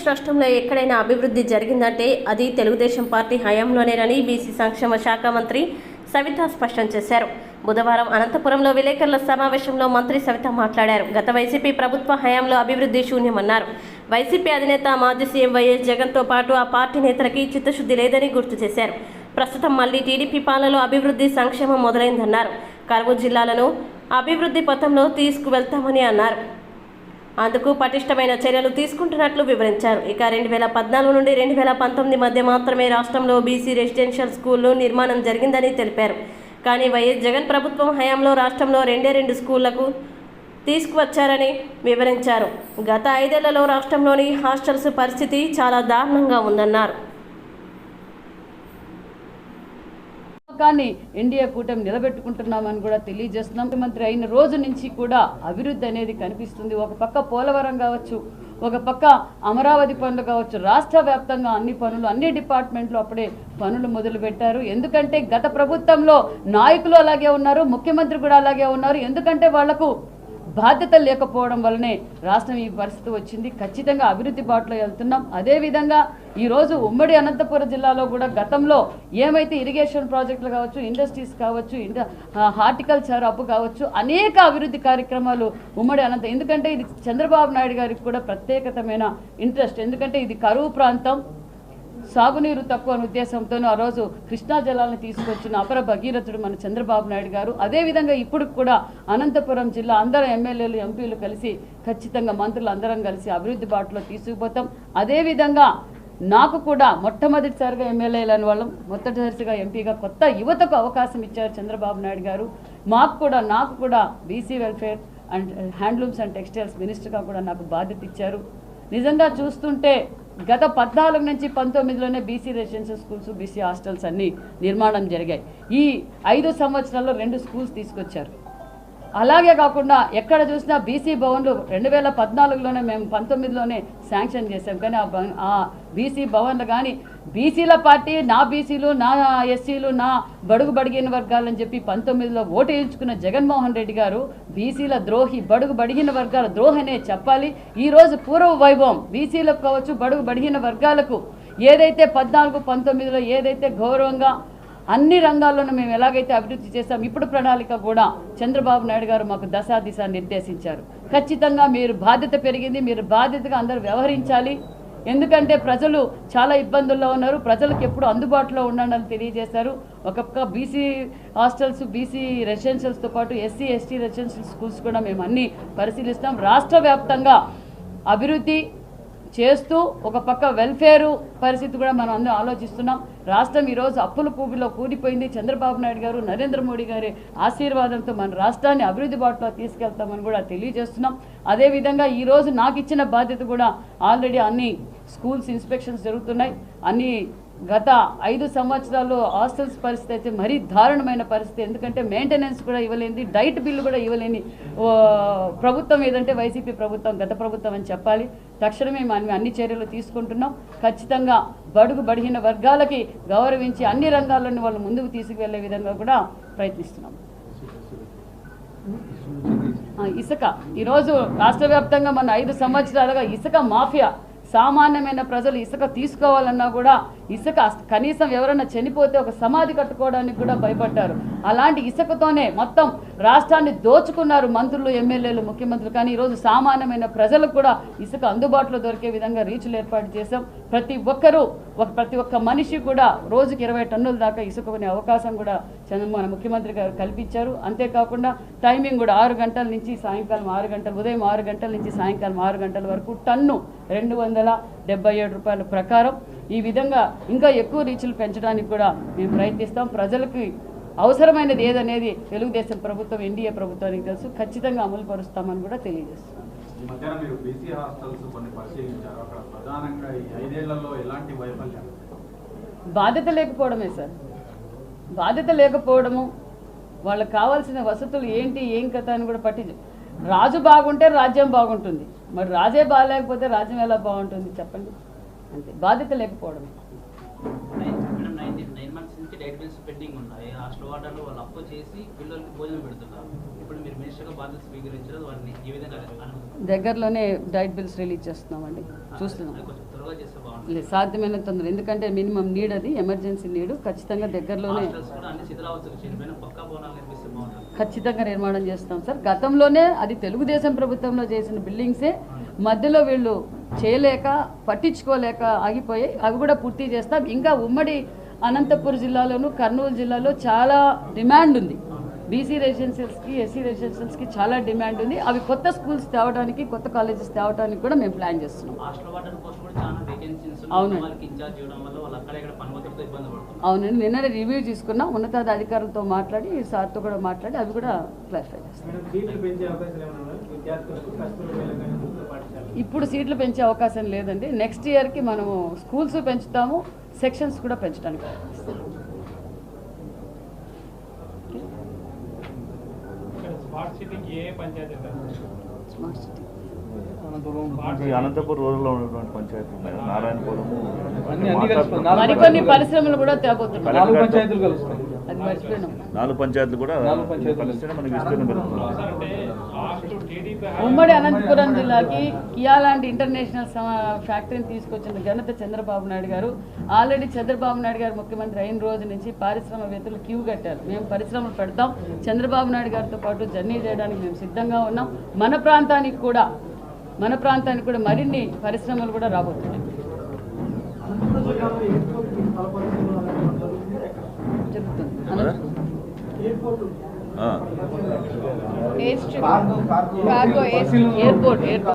ఆంధ్రప్రదేశ్ రాష్ట్రంలో ఎక్కడైనా అభివృద్ధి జరిగిందంటే అది తెలుగుదేశం పార్టీ హయాంలోనేనని బీసీ సంక్షేమ శాఖ మంత్రి సవిత స్పష్టం చేశారు. బుధవారం అనంతపురంలో విలేకరుల సమావేశంలో మంత్రి సవిత మాట్లాడారు. గత వైసీపీ ప్రభుత్వ హయాంలో అభివృద్ధి శూన్యమన్నారు. వైసీపీ అధినేత మాజీ సీఎం వైఎస్ జగన్తో పాటు ఆ పార్టీ నేతలకి చిత్తశుద్ధి లేదని గుర్తు చేశారు. ప్రస్తుతం మళ్ళీ టీడీపీ పాలనలో అభివృద్ధి సంక్షేమం మొదలైందన్నారు. కరువు జిల్లాలను అభివృద్ధి పథంలో తీసుకువెళ్తామని అన్నారు. అందుకు పటిష్టమైన చర్యలు తీసుకుంటున్నట్లు వివరించారు. ఇక రెండు వేల పద్నాలుగు నుండి రెండు వేల పంతొమ్మిది మధ్య మాత్రమే రాష్ట్రంలో బీసీ రెసిడెన్షియల్ స్కూళ్ళు నిర్మాణం జరిగిందని తెలిపారు. కానీ వైఎస్ జగన్ ప్రభుత్వం హయాంలో రాష్ట్రంలో రెండే రెండు స్కూళ్ళకు తీసుకువచ్చారని వివరించారు. గత ఐదేళ్ళలో రాష్ట్రంలోని హాస్టల్స్ పరిస్థితి చాలా దారుణంగా ఉందన్నారు. పథకాన్ని ఎన్డీఏ కూటమి నిలబెట్టుకుంటున్నామని కూడా తెలియజేస్తున్నాం. ముఖ్యమంత్రి అయిన రోజు నుంచి కూడా అభివృద్ధి అనేది కనిపిస్తుంది. ఒక పక్క పోలవరం కావచ్చు ఒక పక్క అమరావతి పనులు కావచ్చు రాష్ట్ర వ్యాప్తంగా అన్ని పనులు అన్ని డిపార్ట్మెంట్లు అప్పుడే పనులు మొదలుపెట్టారు. ఎందుకంటే గత ప్రభుత్వంలో నాయకులు అలాగే ఉన్నారు ముఖ్యమంత్రి కూడా అలాగే ఉన్నారు. ఎందుకంటే వాళ్ళకు బాధ్యత లేకపోవడం వల్లనే రాష్ట్రం ఈ పరిస్థితి వచ్చింది. ఖచ్చితంగా అభివృద్ధి బాటలో వెళ్తున్నాం. అదేవిధంగా ఈరోజు ఉమ్మడి అనంతపురం జిల్లాలో కూడా గతంలో ఏమైతే ఇరిగేషన్ ప్రాజెక్టులు కావచ్చు ఇండస్ట్రీస్ కావచ్చు ఇండ హార్టికల్చర్ అప్పు కావచ్చు అనేక అభివృద్ధి కార్యక్రమాలు ఉమ్మడి అనంత ఎందుకంటే ఇది చంద్రబాబు నాయుడు గారికి కూడా ప్రత్యేకతమైన ఇంట్రెస్ట్. ఎందుకంటే ఇది కరువు ప్రాంతం. సాగునీరు తక్కువ అనే ఉద్దేశంతో ఆ రోజు కృష్ణా జలాలను తీసుకొచ్చిన అపర భగీరథుడు మన చంద్రబాబు నాయుడు గారు. అదేవిధంగా ఇప్పుడు కూడా అనంతపురం జిల్లా అందరం ఎమ్మెల్యేలు ఎంపీలు కలిసి ఖచ్చితంగా మంత్రులు అందరం కలిసి అభివృద్ధి బాటలో తీసుకుపోతాం. అదేవిధంగా నాకు కూడా మొట్టమొదటిసారిగా ఎమ్మెల్యేలని వాళ్ళం. మొట్టమొదటిసారిగా ఎంపీగా కొత్త యువతకు అవకాశం ఇచ్చారు చంద్రబాబు నాయుడు గారు. మాకు కూడా నాకు కూడా BC welfare and handlooms and textiles మినిస్టర్గా కూడా నాకు బాధ్యత ఇచ్చారు. నిజంగా చూస్తుంటే గత పద్నాలుగు నుంచి పంతొమ్మిదిలోనే BC residential schools BC hostels అన్ని నిర్మాణం జరిగాయి. ఈ ఐదు సంవత్సరాల్లో రెండు స్కూల్స్ తీసుకొచ్చారు. అలాగే కాకుండా ఎక్కడ చూసినా బీసీ భవన్లు రెండు వేల పద్నాలుగులోనే మేము పంతొమ్మిదిలోనే శాంక్షన్ చేసాం కానీ ఆ భవన్ ఆ బీసీ భవన్లు కానీ బీసీల పార్టీ నా బీసీలు నా ఎస్సీలు నా బడుగు బడిగిన వర్గాలని చెప్పి పంతొమ్మిదిలో ఓటు వేయించుకున్న జగన్మోహన్ రెడ్డి గారు బీసీల ద్రోహి బడుగు బడిగిన వర్గాల ద్రోహనే చెప్పాలి. ఈరోజు పూర్వ వైభవం బీసీలకు కావచ్చు బడుగు బడిగిన వర్గాలకు. ఏదైతే పద్నాలుగు పంతొమ్మిదిలో ఏదైతే గౌరవంగా అన్ని రంగాల్లోనూ మేము ఎలాగైతే అభివృద్ధి చేశాం ఇప్పుడు ప్రణాళిక కూడా చంద్రబాబు నాయుడు గారు మాకు దశా దిశ నిర్దేశించారు. ఖచ్చితంగా మీరు బాధ్యత పెరిగింది మీరు బాధ్యతగా అందరూ వ్యవహరించాలి. ఎందుకంటే ప్రజలు చాలా ఇబ్బందుల్లో ఉన్నారు. ప్రజలకు ఎప్పుడు అందుబాటులో ఉండాలని తెలియజేశారు. ఒక పక్క బీసీ హాస్టల్స్ బీసీ రెసిడెన్షియల్స్తో పాటు ఎస్సీ ఎస్టీ రెసిడెన్షియల్ స్కూల్స్ కూడా మేము అన్నీ పరిశీలిస్తాం. రాష్ట్ర వ్యాప్తంగా అభివృద్ధి చేస్తూ ఒక పక్క వెల్ఫేరు పరిస్థితి కూడా మనం అందరం ఆలోచిస్తున్నాం. రాష్ట్రం ఈరోజు అప్పుల కూబిలో కూలిపోయింది. చంద్రబాబు నాయుడు గారు నరేంద్ర మోడీ గారి ఆశీర్వాదంతో మన రాష్ట్రాన్ని అభివృద్ధి బాటలో తీసుకెళ్తామని కూడా తెలియజేస్తున్నాం. అదేవిధంగా ఈరోజు నాకు ఇచ్చిన బాధ్యత కూడా ఆల్రెడీ అన్ని స్కూల్స్ ఇన్స్పెక్షన్స్ జరుగుతున్నాయి. అన్ని గత ఐదు సంవత్సరాలు హాస్టల్స్ పరిస్థితి అయితే మరీ దారుణమైన పరిస్థితి. ఎందుకంటే మెయింటెనెన్స్ కూడా ఇవ్వలేని డైట్ బిల్లు కూడా ఇవ్వలేని ఓ, ప్రభుత్వం ఏదంటే వైసీపీ ప్రభుత్వం గత ప్రభుత్వం అని చెప్పాలి. తక్షణమే మనం అన్ని చర్యలు తీసుకుంటున్నాం. ఖచ్చితంగా బడుగు బడిగిన వర్గాలకి గౌరవించి అన్ని రంగాల్లోని వాళ్ళు ముందుకు తీసుకువెళ్ళే విధంగా కూడా ప్రయత్నిస్తున్నాం. ఇసుక. ఈరోజు రాష్ట్ర వ్యాప్తంగా మన ఐదు సంవత్సరాలుగా ఇసుక మాఫియా. సామాన్యమైన ప్రజలు ఇసుక తీసుకోవాలన్నా కూడా ఇసుక కనీసం ఎవరైనా చనిపోతే ఒక సమాధి కట్టుకోవడానికి కూడా భయపడ్డారు. అలాంటి ఇసుకతోనే మొత్తం రాష్ట్రాన్ని దోచుకున్నారు మంత్రులు ఎమ్మెల్యేలు ముఖ్యమంత్రులు. కానీ ఈరోజు సామాన్యమైన ప్రజలకు కూడా ఇసుక అందుబాటులో దొరికే విధంగా రీచ్లు ఏర్పాటు చేశాం. ప్రతి ఒక్కరూ ఒక ప్రతి ఒక్క మనిషి కూడా రోజుకి ఇరవై టన్నుల దాకా ఇసుక కొనే అవకాశం కూడా చంద్ర మన ముఖ్యమంత్రి గారు కల్పించారు. అంతేకాకుండా టైమింగ్ కూడా ఆరు గంటల నుంచి సాయంకాలం ఆరు గంటలు ఉదయం ఆరు గంటల నుంచి సాయంకాలం ఆరు గంటల వరకు టన్ను రెండు వందల డెబ్బై ఏడు రూపాయల ప్రకారం ఈ విధంగా ఇంకా ఎక్కువ రీచులు పెంచడానికి కూడా మేము ప్రయత్నిస్తాం. ప్రజలకి అవసరమైనది ఏదనేది తెలుగుదేశం ప్రభుత్వం ఎన్డీఏ ప్రభుత్వానికి తెలుసు. ఖచ్చితంగా అమలు పరుస్తామని కూడా తెలియజేస్తున్నాం. బాధ్యత లేకపోవడమే సార్. బాధ్యత లేకపోవడము వాళ్ళకి కావాల్సిన వసతులు ఏంటి ఏం కథ అని కూడా పట్టి రాజు బాగుంటే రాజ్యం బాగుంటుంది. మరి రాజే బాగాలేకపోతే రాజ్యం ఎలా బాగుంటుంది చెప్పండి? అంతే. బాధ్యత లేకపోవడమే. దగ్గరలోనే డైట్ బిల్స్ రిలీజ్ చేస్తున్నామండి. చూస్తున్నాం. సాధ్యమైన తొందర. ఎందుకంటే మినిమం నీడ్ అది ఎమర్జెన్సీ నీడ్. ఖచ్చితంగా దగ్గరలోనే ఖచ్చితంగా నిర్మాణం చేస్తాం సార్. గతంలోనే అది తెలుగుదేశం ప్రభుత్వంలో చేసిన బిల్డింగ్సే. మధ్యలో వీళ్ళు చేయలేక పట్టించుకోలేక ఆగిపోయి అవి కూడా పూర్తి చేస్తాం. ఇంకా ఉమ్మడి అనంతపురం జిల్లాలోను కర్నూలు జిల్లాలో చాలా డిమాండ్ ఉంది. బీసీ రెసిడెన్షియల్స్కి ఎస్సీ రెసిడెన్షియల్స్కి చాలా డిమాండ్ ఉంది. అవి కొత్త స్కూల్స్ తేవడానికి కొత్త కాలేజెస్ తేవడానికి కూడా మేము ప్లాన్ చేస్తున్నాం. అవునండి. అవునండి. నిన్ననే రివ్యూ తీసుకున్నాం ఉన్నతాధికారులతో మాట్లాడి సార్తో కూడా మాట్లాడి అవి కూడా క్లారిఫై చేస్తాం. ఇప్పుడు సీట్లు పెంచే అవకాశం లేదండి. నెక్స్ట్ ఇయర్కి మనము స్కూల్స్ పెంచుతాము సెక్షన్స్ కూడా పెంచడానికి స్మార్ట్ సిటీకి ఏ పంచాయతీ స్మార్ట్ సిటీ అనంతపురం రోజుల్లో ఉన్నటువంటి పంచాయతీలు ఉన్నాయి. నారాయణపురము మరికొన్ని పరిశ్రమలు కూడా నాలుగు పంచాయతీలు కలుస్తాయి. అది మర్చిపోయినాం. నాలుగు పంచాయతీలు కూడా. కలిస్తేనే మనకి విస్తీర్ణం పెరుగుతుంది. ఉమ్మడి అనంతపురం జిల్లాకి కియా లాంటి ఇంటర్నేషనల్ ఫ్యాక్టరీని తీసుకొచ్చిన ఘనత చంద్రబాబు నాయుడు గారు. ఆల్రెడీ చంద్రబాబు నాయుడు గారు ముఖ్యమంత్రి అయిన రోజు నుంచి పారిశ్రామికవేత్తలు క్యూ కట్టారు. మేము పరిశ్రమలు పెడతాం. చంద్రబాబు నాయుడు గారితో పాటు జర్నీ చేయడానికి మేము సిద్ధంగా ఉన్నాం. మన ప్రాంతానికి కూడా మన ప్రాంతానికి కూడా మరిన్ని పరిశ్రమలు కూడా రాబోతున్నాయి జరుగుతుంది ఆ. Air strip cargo air airport airport